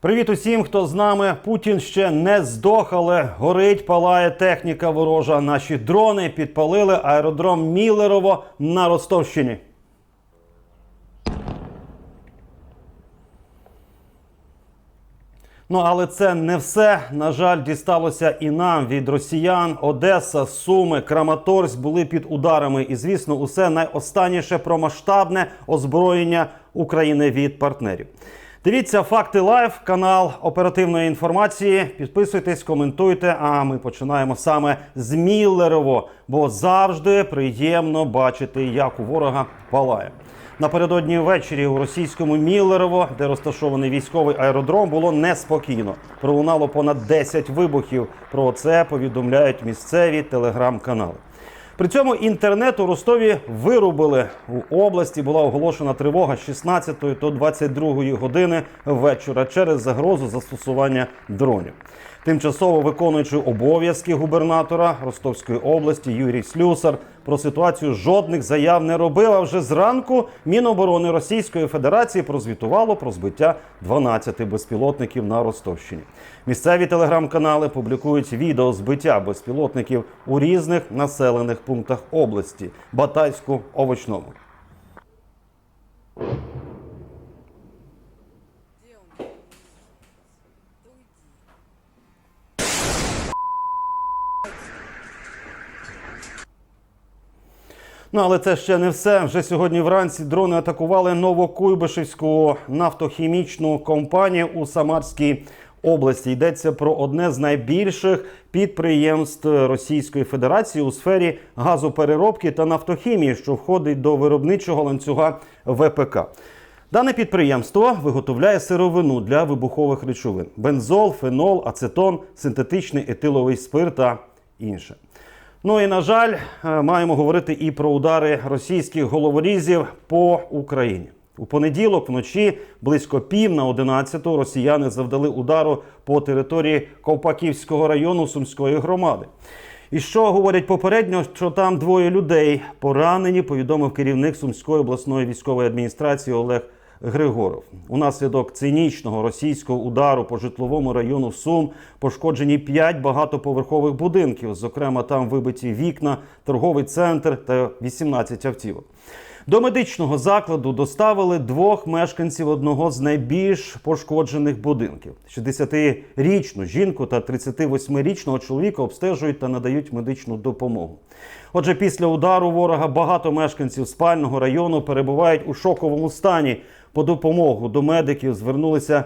Привіт усім, хто з нами. Путін ще не здох, але горить, палає техніка ворожа. Наші дрони підпалили аеродром Міллерово на Ростовщині. Ну, але це не все. На жаль, дісталося і нам від росіян. Одеса, Суми, Краматорськ були під ударами. І, звісно, усе найостанніше про масштабне озброєння України від партнерів. Дивіться факти лайв, канал оперативної інформації. Підписуйтесь, коментуйте. А ми починаємо саме з Міллерово, бо завжди приємно бачити, як у ворога палає. Напередодні ввечері у російському Міллерово, де розташований військовий аеродром, було неспокійно. Пролунало понад 10 вибухів. Про це повідомляють місцеві телеграм-канали. При цьому інтернет у Ростові вирубили. У області була оголошена тривога з 16 до 22 години вечора через загрозу застосування дронів. Тимчасово виконуючи обов'язки губернатора Ростовської області Юрій Слюсар про ситуацію жодних заяв не робив. А вже зранку Міноборони Російської Федерації прозвітувало про збиття 12 безпілотників на Ростовщині. Місцеві телеграм-канали публікують відео збиття безпілотників у різних населених пунктах області Батайську, Овочному. Ну, але це ще не все. Вже сьогодні вранці дрони атакували Новокуйбишевську нафтохімічну компанію у Самарській області. Йдеться про одне з найбільших підприємств Російської Федерації у сфері газопереробки та нафтохімії, що входить до виробничого ланцюга ВПК. Дане підприємство виготовляє сировину для вибухових речовин: бензол, фенол, ацетон, синтетичний етиловий спирт та інше. Ну і на жаль, е, маємо говорити і про удари російських головорізів по Україні. У понеділок вночі близько пів на 11 росіяни завдали удару по території Ковпаківського району Сумської громади. І що говорять попередньо, що там двоє людей поранені, повідомив керівник Сумської обласної військової адміністрації Олег Григоров. Унаслідок цинічного російського удару по житловому району Сум пошкоджені 5 багатоповерхових будинків. Зокрема, там вибиті вікна, торговий центр та 18 автівок. До медичного закладу доставили двох мешканців одного з найбільш пошкоджених будинків. 60-річну жінку та 38-річного чоловіка обстежують та надають медичну допомогу. Отже, після удару ворога багато мешканців спального району перебувають у шоковому стані. По допомогу до медиків звернулися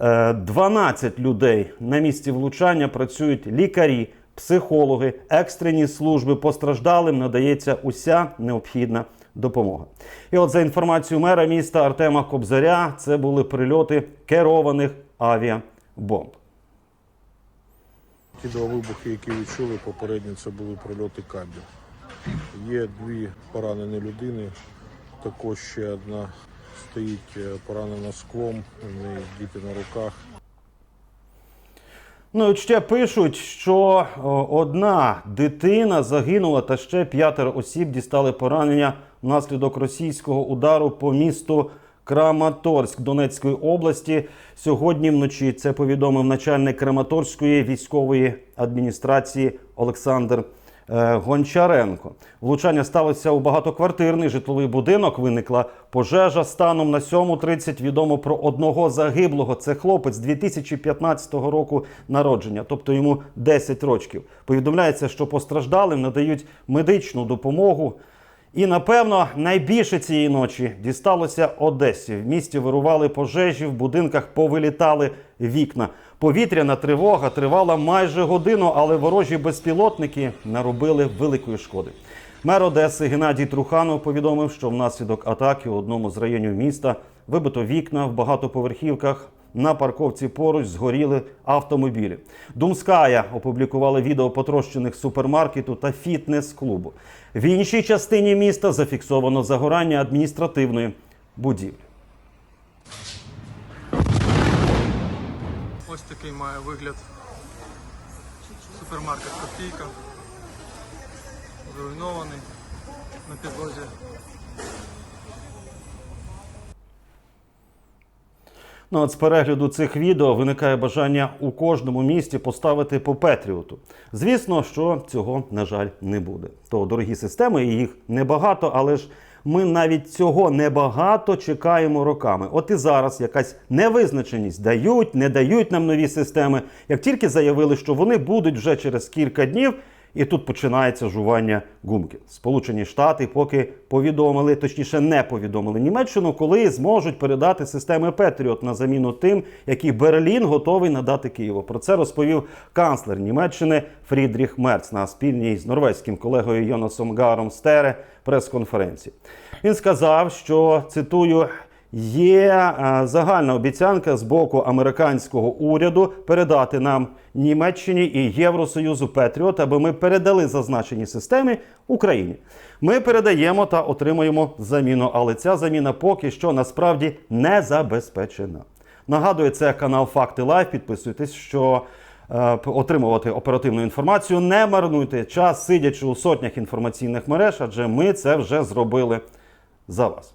е, 12 людей. На місці влучання працюють лікарі, психологи, екстрені служби. Постраждалим надається уся необхідна допомога. І от за інформацією мера міста Артема Кобзаря, це були прильоти керованих авіабомб. Ті два вибухи, які відчули, попередньо це були прильоти кабів. Є дві поранені людини, також ще одна стоїть е, поранена склом, у неї діти на руках. Ну, от ще пишуть, що одна дитина загинула, та ще п'ятеро осіб дістали поранення внаслідок російського удару по місту Краматорськ Донецької області. Сьогодні вночі це повідомив начальник Краматорської військової адміністрації Олександр. е, Гончаренко влучання сталося у багатоквартирний житловий будинок. Виникла пожежа. Станом на 7.30 відомо про одного загиблого. Це хлопець 2015 року народження, тобто йому 10 років. Повідомляється, що постраждалим надають медичну допомогу. І напевно найбільше цієї ночі дісталося Одесі. В місті вирували пожежі, в будинках повилітали вікна. Повітряна тривога тривала майже годину, але ворожі безпілотники наробили великої шкоди. Мер Одеси Геннадій Труханов повідомив, що внаслідок атаки у одному з районів міста вибито вікна в багатоповерхівках. На парковці поруч згоріли автомобілі. Думская опублікувала відео потрощених супермаркету та фітнес-клубу. В іншій частині міста зафіксовано загорання адміністративної будівлі. Ось такий має вигляд супермаркет Копійка. Зруйнований на підлозі. Ну, от з перегляду цих відео виникає бажання у кожному місті поставити по Петріоту. Звісно, що цього, на жаль, не буде. То дорогі системи, і їх небагато, але ж ми навіть цього небагато чекаємо роками. От і зараз якась невизначеність дають, не дають нам нові системи. Як тільки заявили, що вони будуть вже через кілька днів. І тут починається жування гумки. Сполучені Штати поки повідомили, точніше не повідомили Німеччину, коли зможуть передати системи Петріот на заміну тим, які Берлін готовий надати Києву. Про це розповів канцлер Німеччини Фрідріх Мерц на спільній з норвезьким колегою Йонасом Гаром Стере прес-конференції. Він сказав, що цитую. Є е, загальна обіцянка з боку американського уряду передати нам Німеччині і Євросоюзу Петріот, аби ми передали зазначені системи Україні. Ми передаємо та отримуємо заміну, але ця заміна поки що насправді не забезпечена. Нагадую, це канал Факти Лайв. Підписуйтесь, що е, отримувати оперативну інформацію. Не марнуйте час, сидячи у сотнях інформаційних мереж, адже ми це вже зробили за вас.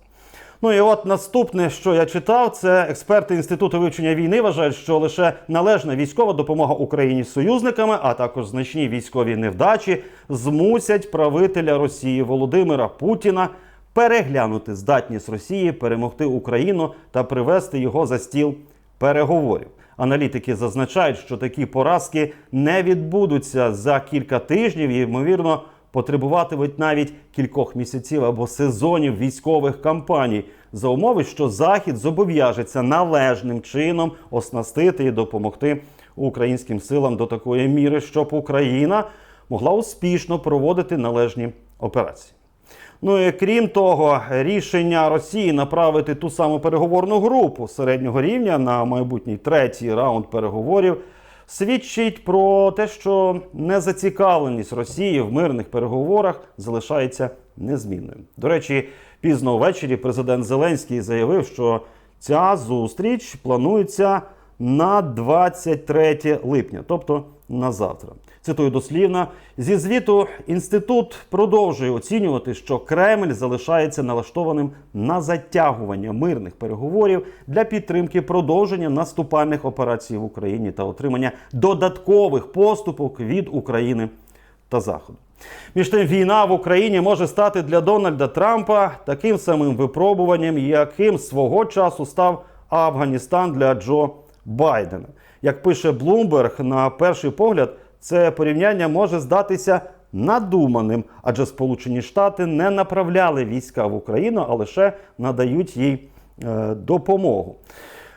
Ну і от наступне, що я читав, це експерти інституту вивчення війни вважають, що лише належна військова допомога Україні з союзниками, а також значні військові невдачі змусять правителя Росії Володимира Путіна переглянути здатність Росії перемогти Україну та привести його за стіл переговорів. Аналітики зазначають, що такі поразки не відбудуться за кілька тижнів і, ймовірно, потребуватимуть навіть кількох місяців або сезонів військових кампаній за умови, що Захід зобов'яжеться належним чином оснастити і допомогти українським силам до такої міри, щоб Україна могла успішно проводити належні операції. Ну і крім того, рішення Росії направити ту саму переговорну групу середнього рівня на майбутній третій раунд переговорів свідчить про те, що незацікавленість Росії в мирних переговорах залишається незмінною. До речі, пізно ввечері президент Зеленський заявив, що ця зустріч планується на 23 липня, тобто на завтра. Цитую дослівно, зі звіту інститут продовжує оцінювати, що Кремль залишається налаштованим на затягування мирних переговорів для підтримки продовження наступальних операцій в Україні та отримання додаткових поступок від України та Заходу. Між тим, війна в Україні може стати для Дональда Трампа таким самим випробуванням, яким свого часу став Афганістан для Джо Байдена. Як пише Bloomberg, на перший погляд, це порівняння може здатися надуманим, адже Сполучені Штати не направляли війська в Україну, а лише надають їй е, допомогу.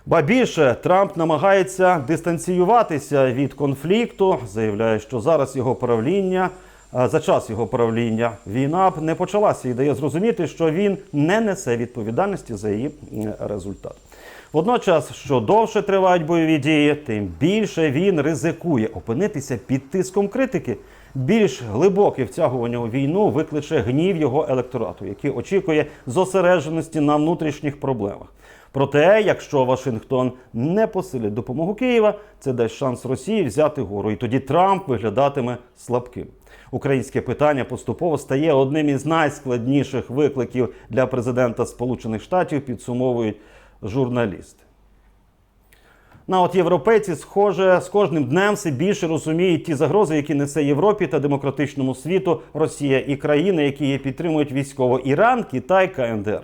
Ба більше Трамп намагається дистанціюватися від конфлікту, заявляє, що зараз його правління. За час його правління війна б не почалася і дає зрозуміти, що він не несе відповідальності за її результат. Водночас, що довше тривають бойові дії, тим більше він ризикує опинитися під тиском критики. Більш глибоке втягування у війну викличе гнів його електорату, який очікує зосередженості на внутрішніх проблемах. Проте, якщо Вашингтон не посилить допомогу Києва, це дасть шанс Росії взяти гору, і тоді Трамп виглядатиме слабким. Українське питання поступово стає одним із найскладніших викликів для президента Сполучених Штатів, підсумовують журналісти. На от європейці, схоже, з кожним днем все більше розуміють ті загрози, які несе Європі та демократичному світу Росія і країни, які її підтримують військово Іран, Китай, КНДР.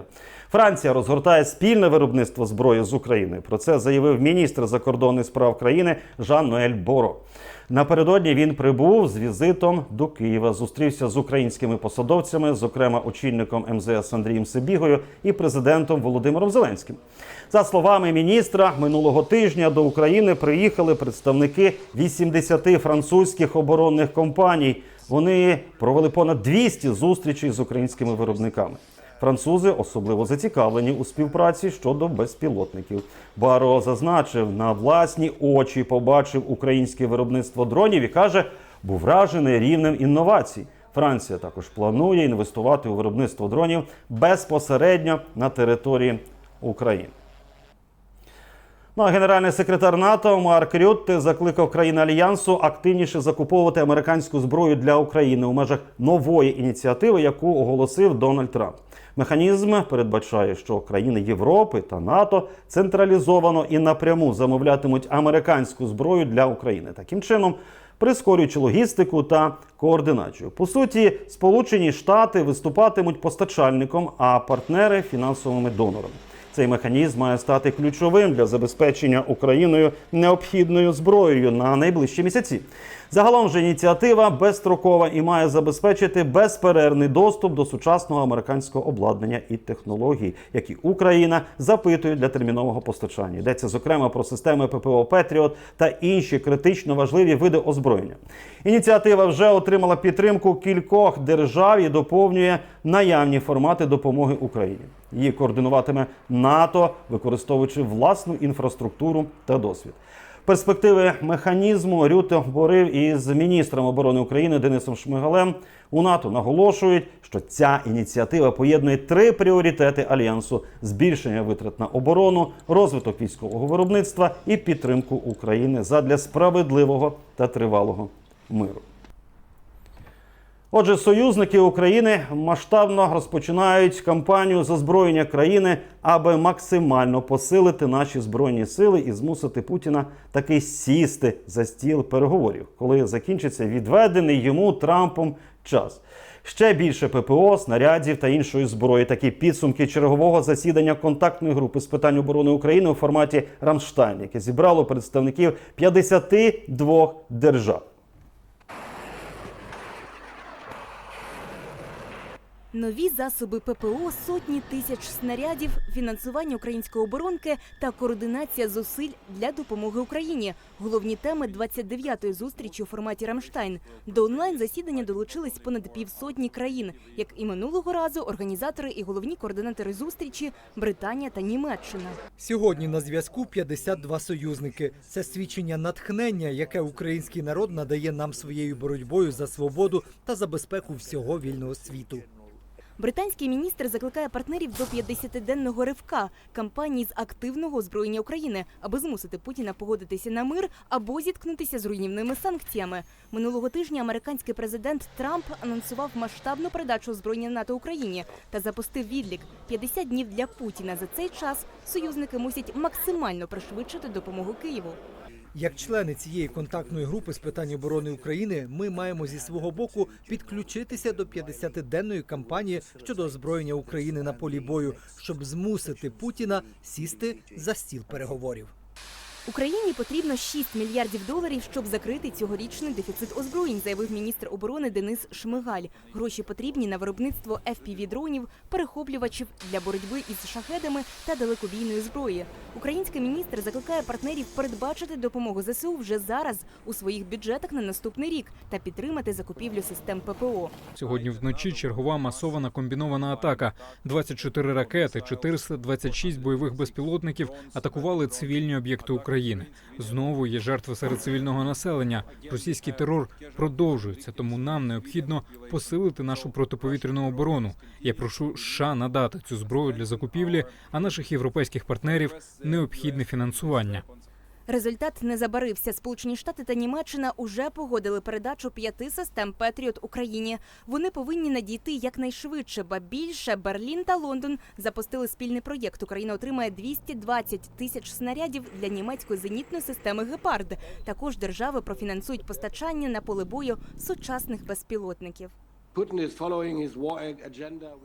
Франція розгортає спільне виробництво зброї з України. Про це заявив міністр закордонних справ країни Жан-Ноель Боро. Напередодні він прибув з візитом до Києва, зустрівся з українськими посадовцями, зокрема очільником МЗС Андрієм Сибігою і президентом Володимиром Зеленським. За словами міністра, минулого тижня до України приїхали представники 80 французьких оборонних компаній. Вони провели понад 200 зустрічей з українськими виробниками. Французи особливо зацікавлені у співпраці щодо безпілотників. Баро зазначив, на власні очі побачив українське виробництво дронів і каже, був вражений рівнем інновацій. Франція також планує інвестувати у виробництво дронів безпосередньо на території України. Ну а генеральний секретар НАТО Марк Рютте закликав країни альянсу активніше закуповувати американську зброю для України у межах нової ініціативи, яку оголосив Дональд Трамп. Механізм передбачає, що країни Європи та НАТО централізовано і напряму замовлятимуть американську зброю для України. Таким чином, прискорюючи логістику та координацію. По суті, Сполучені Штати виступатимуть постачальником, а партнери фінансовими донорами. Цей механізм має стати ключовим для забезпечення Україною необхідною зброєю на найближчі місяці. Загалом же ініціатива безстрокова і має забезпечити безперервний доступ до сучасного американського обладнання і технологій, які Україна запитує для термінового постачання. Йдеться зокрема про системи ППО Петріот та інші критично важливі види озброєння. Ініціатива вже отримала підтримку кількох держав і доповнює наявні формати допомоги Україні. Її координуватиме НАТО, використовуючи власну інфраструктуру та досвід. Перспективи механізму Рюте говорив із міністром оборони України Денисом Шмигалем. У НАТО наголошують, що ця ініціатива поєднує три пріоритети альянсу: збільшення витрат на оборону, розвиток військового виробництва і підтримку України задля справедливого та тривалого миру. Отже, союзники України масштабно розпочинають кампанію з озброєння країни, аби максимально посилити наші збройні сили і змусити Путіна таки сісти за стіл переговорів, коли закінчиться відведений йому Трампом час. Ще більше ППО, снарядів та іншої зброї. Такі підсумки чергового засідання контактної групи з питань оборони України у форматі Рамштайн, яке зібрало представників 52 держав. Нові засоби ППО, сотні тисяч снарядів, фінансування української оборонки та координація зусиль для допомоги Україні. Головні теми 29-ї зустрічі у форматі Рамштайн. До онлайн засідання долучились понад півсотні країн. Як і минулого разу, організатори і головні координатори зустрічі Британія та Німеччина. Сьогодні на зв'язку 52 союзники. Це свідчення натхнення, яке український народ надає нам своєю боротьбою за свободу та за безпеку всього вільного світу. Британський міністр закликає партнерів до 50-денного ривка кампанії з активного озброєння України, аби змусити Путіна погодитися на мир або зіткнутися з руйнівними санкціями. Минулого тижня американський президент Трамп анонсував масштабну передачу озброєння НАТО Україні та запустив відлік 50 днів для Путіна. За цей час союзники мусять максимально пришвидшити допомогу Києву. Як члени цієї контактної групи з питань оборони України, ми маємо зі свого боку підключитися до 50-денної кампанії щодо озброєння України на полі бою, щоб змусити Путіна сісти за стіл переговорів. Україні потрібно 6 мільярдів доларів, щоб закрити цьогорічний дефіцит озброєнь, заявив міністр оборони Денис Шмигаль. Гроші потрібні на виробництво FPV-дронів, перехоплювачів для боротьби із шахедами та далекобійної зброї. Український міністр закликає партнерів передбачити допомогу ЗСУ вже зараз у своїх бюджетах на наступний рік та підтримати закупівлю систем ППО. Сьогодні вночі чергова масована комбінована атака. 24 ракети, 426 бойових безпілотників атакували цивільні об'єкти України. Знову є жертви серед цивільного населення. Російський терор продовжується, тому нам необхідно посилити нашу протиповітряну оборону. Я прошу США надати цю зброю для закупівлі, а наших європейських партнерів необхідне фінансування. Результат не забарився. Сполучені Штати та Німеччина уже погодили передачу п'яти систем Петріот Україні. Вони повинні надійти якнайшвидше, ба більше Берлін та Лондон запустили спільний проєкт. Україна отримає 220 тисяч снарядів для німецької зенітної системи Гепард. Також держави профінансують постачання на поле бою сучасних безпілотників.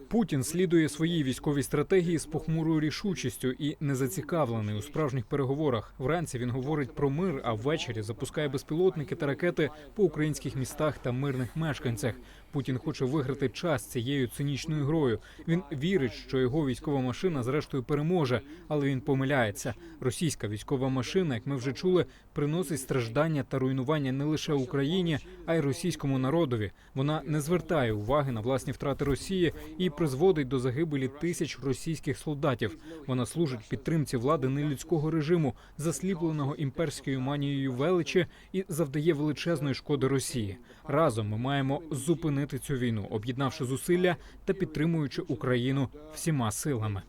Путін слідує своїй військовій стратегії з похмурою рішучістю і не зацікавлений у справжніх переговорах. Вранці він говорить про мир, а ввечері запускає безпілотники та ракети по українських містах та мирних мешканцях. Путін хоче виграти час цією цинічною грою. Він вірить, що його військова машина зрештою переможе, але він помиляється. Російська військова машина, як ми вже чули, приносить страждання та руйнування не лише Україні, а й російському народові. Вона не звертає уваги на власні втрати Росії і призводить до загибелі тисяч російських солдатів. Вона служить підтримці влади нелюдського режиму, засліпленого імперською манією величі, і завдає величезної шкоди Росії. Разом ми маємо зупинити цю війну, об'єднавши зусилля та підтримуючи Україну всіма силами.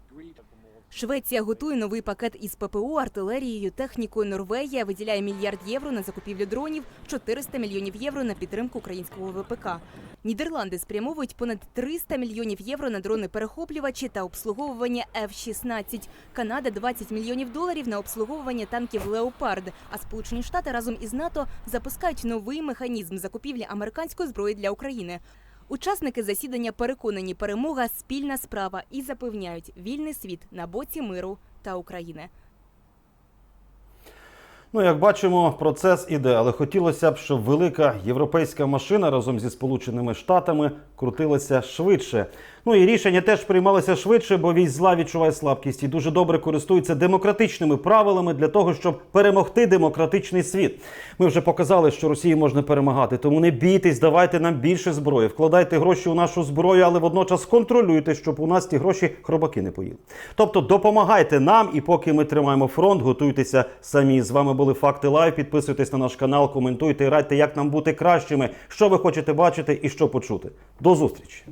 Швеція готує новий пакет із ППО, артилерією, технікою. Норвегія виділяє мільярд євро на закупівлю дронів, 400 мільйонів євро на підтримку українського ВПК. Нідерланди спрямовують понад 300 мільйонів євро на дрони-перехоплювачі та обслуговування F-16. Канада 20 мільйонів доларів на обслуговування танків Леопард. А Сполучені Штати разом із НАТО запускають новий механізм закупівлі американської зброї для України. Учасники засідання переконані, перемога спільна справа і запевняють вільний світ на боці миру та України. Ну, як бачимо, процес іде, але хотілося б, щоб велика європейська машина разом зі Сполученими Штатами крутилася швидше. Ну і рішення теж приймалося швидше, бо вісь зла відчуває слабкість і дуже добре користується демократичними правилами для того, щоб перемогти демократичний світ. Ми вже показали, що Росії можна перемагати. Тому не бійтесь, давайте нам більше зброї, вкладайте гроші у нашу зброю, але водночас контролюйте, щоб у нас ті гроші хробаки не поїли. Тобто допомагайте нам, і поки ми тримаємо фронт, готуйтеся самі. З вами були факти лайв. Підписуйтесь на наш канал, коментуйте радьте, як нам бути кращими, що ви хочете бачити і що почути. До зустрічі.